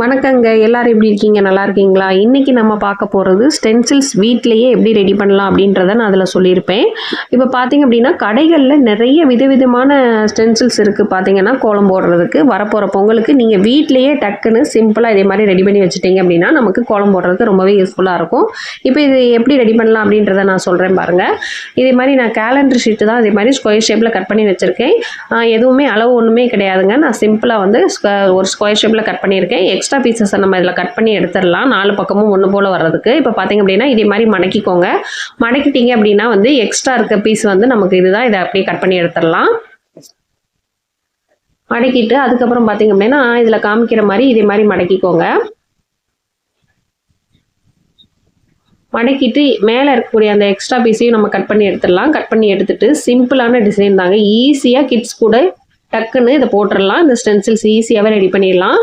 வணக்கங்க. எல்லாரும் எப்படி இருக்கீங்க? நல்லா இருக்கீங்களா? இன்றைக்கி நம்ம பார்க்க போகிறது ஸ்டென்சில்ஸ் வீட்டிலையே எப்படி ரெடி பண்ணலாம் அப்படின்றத நான் அதில் சொல்லியிருப்பேன். இப்போ பார்த்தீங்க அப்படின்னா கடைகளில் நிறைய விதவிதமான ஸ்டென்சில்ஸ் இருக்குது பார்த்தீங்கன்னா கோலம் போடுறதுக்கு வரப்போகிற பொங்கலுக்கு நீங்கள் வீட்லேயே டக்குன்னு சிம்பிளாக இதே மாதிரி ரெடி பண்ணி வச்சுட்டீங்க அப்படின்னா நமக்கு கோலம் போடுறதுக்கு ரொம்பவே யூஸ்ஃபுல்லாக இருக்கும். இப்போ இது எப்படி ரெடி பண்ணலாம் அப்படின்றத நான் சொல்கிறேன் பாருங்கள் இதே மாதிரி நான் கேலண்டர் ஷீட்டு தான் இதே மாதிரி ஸ்கொயர் ஷேப்பில் கட் பண்ணி வச்சுருக்கேன். எதுவுமே அளவு ஒன்றுமே கிடையாதுங்க. நான் சிம்பிளாக வந்து ஒரு ஸ்கொயர் ஷேப்பில் கட் பண்ணியிருக்கேன். எக்ஸ்ட்ரா பீசஸை நம்ம இதில் கட் பண்ணி எடுத்துடலாம். நாலு பக்கமும் ஒன்று போல் வர்றதுக்கு. இப்போ பார்த்தீங்க அப்படின்னா இதே மாதிரி மடக்கிக்கோங்க. மடக்கிட்டீங்க அப்படின்னா வந்து எக்ஸ்ட்ரா இருக்க பீஸ் வந்து நமக்கு இதுதான் இதை அப்படியே கட் பண்ணி எடுத்துடலாம். மடக்கிட்டு அதுக்கப்புறம் பார்த்தீங்க அப்படின்னா இதில் காமிக்கிற மாதிரி இதே மாதிரி மடக்கிக்கோங்க. மடக்கிட்டு மேலே இருக்கக்கூடிய அந்த எக்ஸ்ட்ரா பீஸையும் நம்ம கட் பண்ணி எடுத்துடலாம். கட் பண்ணி எடுத்துட்டு சிம்பிளான டிசைன் தாங்க. ஈஸியாக கிட்ஸ் கூட டக்குன்னு இதை போட்டுடலாம். இந்த ஸ்டென்சில்ஸ் ஈஸியாகவே ரெடி பண்ணிடலாம்.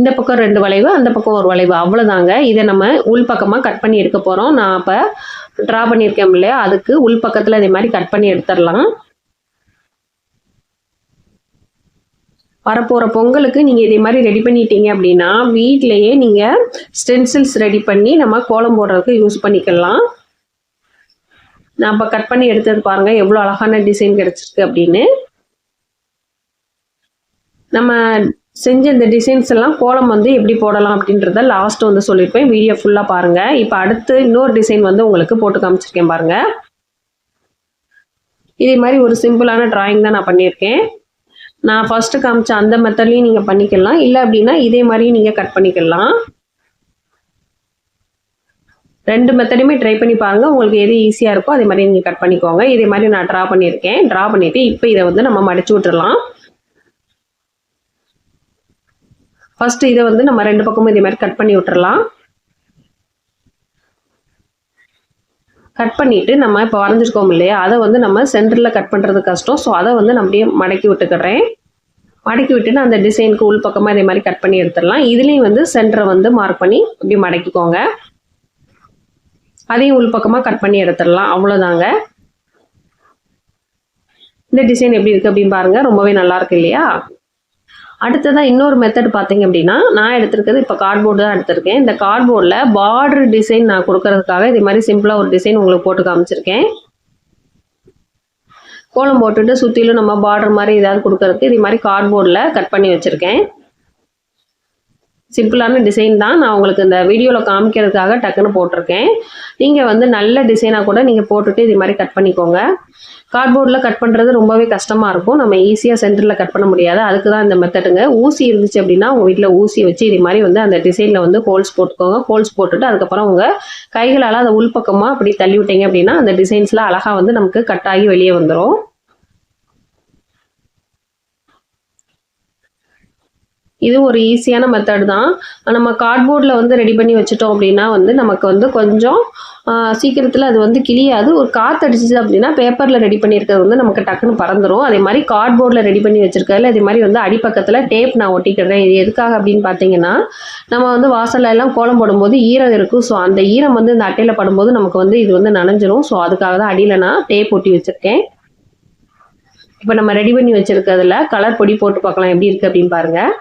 இந்த பக்கம் ரெண்டு வளைவு அந்த பக்கம் ஒரு வளைவு. அவ்வளோதாங்க இதை நம்ம உள் பக்கமாக கட் பண்ணி எடுக்க போகிறோம் நான் அப்போ ட்ரா பண்ணியிருக்கேன் இல்லையா? அதுக்கு உள் பக்கத்தில் இதே மாதிரி கட் பண்ணி எடுத்துடலாம். வரப்போகிற பொங்கலுக்கு நீங்கள் இதே மாதிரி ரெடி பண்ணிட்டீங்க அப்படின்னா வீட்டிலையே நீங்கள் ஸ்டென்சில்ஸ் ரெடி பண்ணி நம்ம கோலம் போடுறதுக்கு யூஸ் பண்ணிக்கலாம். நான் இப்போ கட் பண்ணி எடுத்தது பாருங்கள் எவ்வளோ அழகான டிசைன் கிடச்சிருக்கு அப்படின்னு. நம்ம செஞ்ச இந்த டிசைன்ஸ் எல்லாம் கோலம் வந்து எப்படி போடலாம் அப்படின்றத லாஸ்ட் வந்து சொல்லியிருப்பேன். வீடியோ ஃபுல்லாக பாருங்கள் இப்போ அடுத்து இன்னொரு டிசைன் வந்து உங்களுக்கு போட்டு காமிச்சிருக்கேன் பாருங்கள் இதே மாதிரி ஒரு சிம்பிளான ட்ராயிங் தான் நான் பண்ணியிருக்கேன். நான் ஃபஸ்ட்டு காமிச்ச அந்த மெத்தட்லையும் நீங்கள் பண்ணிக்கலாம். இல்லை அப்படின்னா இதே மாதிரியும் நீங்கள் கட் பண்ணிக்கலாம். ரெண்டு மெத்தடுமே ட்ரை பண்ணி பாருங்கள் உங்களுக்கு எது ஈஸியாக இருக்கோ அதே மாதிரி நீங்கள் கட் பண்ணிக்கோங்க. இதே மாதிரி நான் ட்ரா பண்ணியிருக்கேன். ட்ரா பண்ணிவிட்டு இப்போ இதை வந்து நம்ம மடிச்சு விட்டுடலாம் ஃபஸ்ட்டு இதை வந்து நம்ம ரெண்டு பக்கமும் இதே மாதிரி கட் பண்ணி விட்டுறலாம். கட் பண்ணிவிட்டு நம்ம இப்போ வரைஞ்சிருக்கோம் இல்லையா? அதை வந்து நம்ம சென்டரில் கட் பண்ணுறது கஷ்டம். ஸோ அதை வந்து நம்மளே அப்படியே மடக்கி விட்டுக்கிறேன். மடக்கி விட்டு நான் அந்த டிசைனுக்கு உள் பக்கமாக இதே மாதிரி கட் பண்ணி எடுத்துடலாம். இதுலேயும் வந்து சென்டரை வந்து மார்க் பண்ணி இப்படி மடக்கிக்கோங்க. அதையும் உள் பக்கமாக கட் பண்ணி எடுத்துடலாம். அவ்வளோதாங்க இந்த டிசைன் எப்படி இருக்குது அப்படின்னு பாருங்கள் ரொம்பவே நல்லாயிருக்கு இல்லையா? அடுத்ததாக இன்னொரு மெத்தட் பார்த்தீங்க அப்படின்னா நான் எடுத்திருக்கிறது இப்போ கார்ட்போர்டு தான் எடுத்திருக்கேன். இந்த கார்ட்போர்டில் பார்டர் டிசைன் நான் கொடுக்கறதுக்காக இதே மாதிரி சிம்பிளாக ஒரு டிசைன் உங்களுக்கு போட்டு காமிச்சிருக்கேன். கோலம் போட்டுட்டு சுற்றிலும் நம்ம பார்டர் மாதிரி ஏதாவது கொடுக்கறதுக்கு இதே மாதிரி கார்ட்போர்டில் கட் பண்ணி வச்சுருக்கேன். சிம்பிளான டிசைன் தான் நான் உங்களுக்கு இந்த வீடியோவில் காமிக்கிறதுக்காக டக்குன்னு போட்டிருக்கேன். நீங்கள் வந்து நல்ல டிசைனாக கூட நீங்கள் போட்டுட்டு இது மாதிரி கட் பண்ணிக்கோங்க. கார்ட்போர்டில் கட் பண்ணுறது ரொம்பவே கஷ்டமாக இருக்கும். நம்ம ஈஸியாக சென்டரில் கட் பண்ண முடியாது. அதுக்கு தான் இந்த மெத்தடுங்க ஊசி இருந்துச்சு அப்படின்னா உங்கள் வீட்டில் ஊசி வச்சு இது மாதிரி வந்து அந்த டிசைனில் வந்து ஹோல்ஸ் போட்டுக்கோங்க. ஹோல்ஸ் போட்டுட்டு அதுக்கப்புறம் உங்கள் கைகளால் அதை உள்பக்கமாக அப்படி தள்ளி விட்டீங்க அப்படின்னா அந்த டிசைன்ஸ்லாம் அழகாக வந்து நமக்கு கட் ஆகி வெளியே வந்துடும் இது ஒரு ஈஸியான மெத்தட் தான். நம்ம கார்ட்போர்டில் வந்து ரெடி பண்ணி வச்சுட்டோம் அப்படின்னா வந்து நமக்கு வந்து கொஞ்சம் சீக்கிரத்தில் அது வந்து கிளியாது. ஒரு காற்று அடிச்சிச்சு அப்படின்னா பேப்பரில் ரெடி பண்ணியிருக்கிறது வந்து நமக்கு டக்குன்னு பறந்துடும் அதே மாதிரி கார்ட்போர்டில் ரெடி பண்ணி வச்சிருக்கிறதுல அதே மாதிரி வந்து அடிப்பக்கத்தில் டேப் நான் ஒட்டிக்கிறேன் இது எதுக்காக அப்படின்னு பார்த்தீங்கன்னா நம்ம வந்து வாசலில் எல்லாம் கோலம் போடும்போது ஈரம் இருக்கும். ஸோ அந்த ஈரம் வந்து இந்த அட்டையில் படும்போது நமக்கு வந்து இது வந்து நனைஞ்சிரும். ஸோ அதுக்காக தான் அடியில் நான் டேப் ஒட்டி வச்சுருக்கேன். இப்போ நம்ம ரெடி பண்ணி வச்சுருக்கிறதுல கலர் பொடி போட்டு பார்க்கலாம் எப்படி இருக்குது அப்படின்னு பாருங்கள்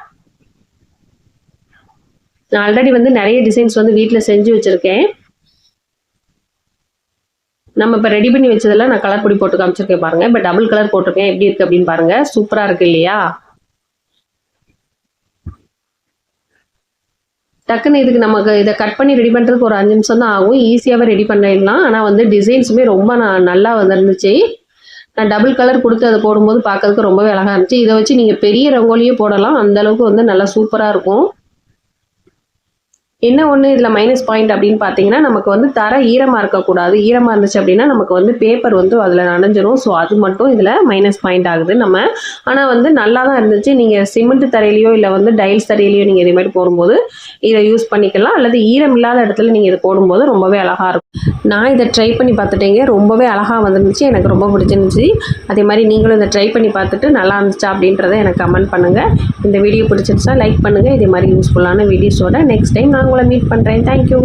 நான் ஆல்ரெடி வந்து நிறைய டிசைன்ஸ் வந்து வீட்டில் செஞ்சு வச்சுருக்கேன். நம்ம இப்போ ரெடி பண்ணி வச்சதெல்லாம் நான் கலர் பொடி போட்டு காமிச்சிருக்கேன் பாருங்கள் இப்போ டபுள் கலர் போட்டிருக்கேன். எப்படி இருக்குது அப்படின்னு பாருங்கள் சூப்பராக இருக்குது இல்லையா? டக்குன்னு இதுக்கு நமக்கு இதை கட் பண்ணி ரெடி பண்ணுறதுக்கு ஒரு அஞ்சு நிமிஷம் தான் ஆகும். ஈஸியாகவே ரெடி பண்ணிடலாம். ஆனால் வந்து டிசைன்ஸுமே ரொம்ப நான் நல்லா வந்துருந்துச்சு. நான் டபுள் கலர் கொடுத்து அதை போடும்போது பார்க்கறதுக்கு ரொம்பவே அழகாக இருந்துச்சு. இதை வச்சு நீங்கள் பெரிய ரங்கோலியே போடலாம். அந்தளவுக்கு வந்து நல்லா சூப்பராக இருக்கும். என்ன ஒன்று இதில் மைனஸ் பாயிண்ட் அப்படின்னு பார்த்தீங்கன்னா நமக்கு வந்து தர ஈரமாக இருக்கக்கூடாது. ஈரமாக இருந்துச்சு அப்படின்னா நமக்கு வந்து பேப்பர் வந்து அதில் நனைஞ்சிரும். ஸோ அது மட்டும் இதில் மைனஸ் பாயிண்ட் ஆகுது நம்ம. ஆனால் வந்து நல்லா தான் இருந்துச்சு. நீங்கள் சிமெண்ட் தரையிலையோ இல்லை வந்து டைல்ஸ் தரையிலையோ நீங்கள் இதே மாதிரி போடும்போது இதை யூஸ் பண்ணிக்கலாம். அல்லது ஈரம் இல்லாத இடத்துல நீங்கள் இதை போடும்போது ரொம்பவே அழகாக இருக்கும். நான் இதை ட்ரை பண்ணி பார்த்துட்டேங்க. ரொம்பவே அழகாக வந்துருந்துச்சு. எனக்கு ரொம்ப பிடிச்சிருந்துச்சு. அதே மாதிரி நீங்களும் இதை ட்ரை பண்ணி பார்த்துட்டு நல்லா இருந்துச்சா அப்படின்றத எனக்கு கமெண்ட் பண்ணுங்கள் இந்த வீடியோ பிடிச்சிருச்சா லைக் பண்ணுங்கள் இதே மாதிரி யூஸ்ஃபுல்லான வீடியோஸோட நெக்ஸ்ட் டைம் நான் உங்களை மீட் பண்ணுறேன் தேங்க்யூ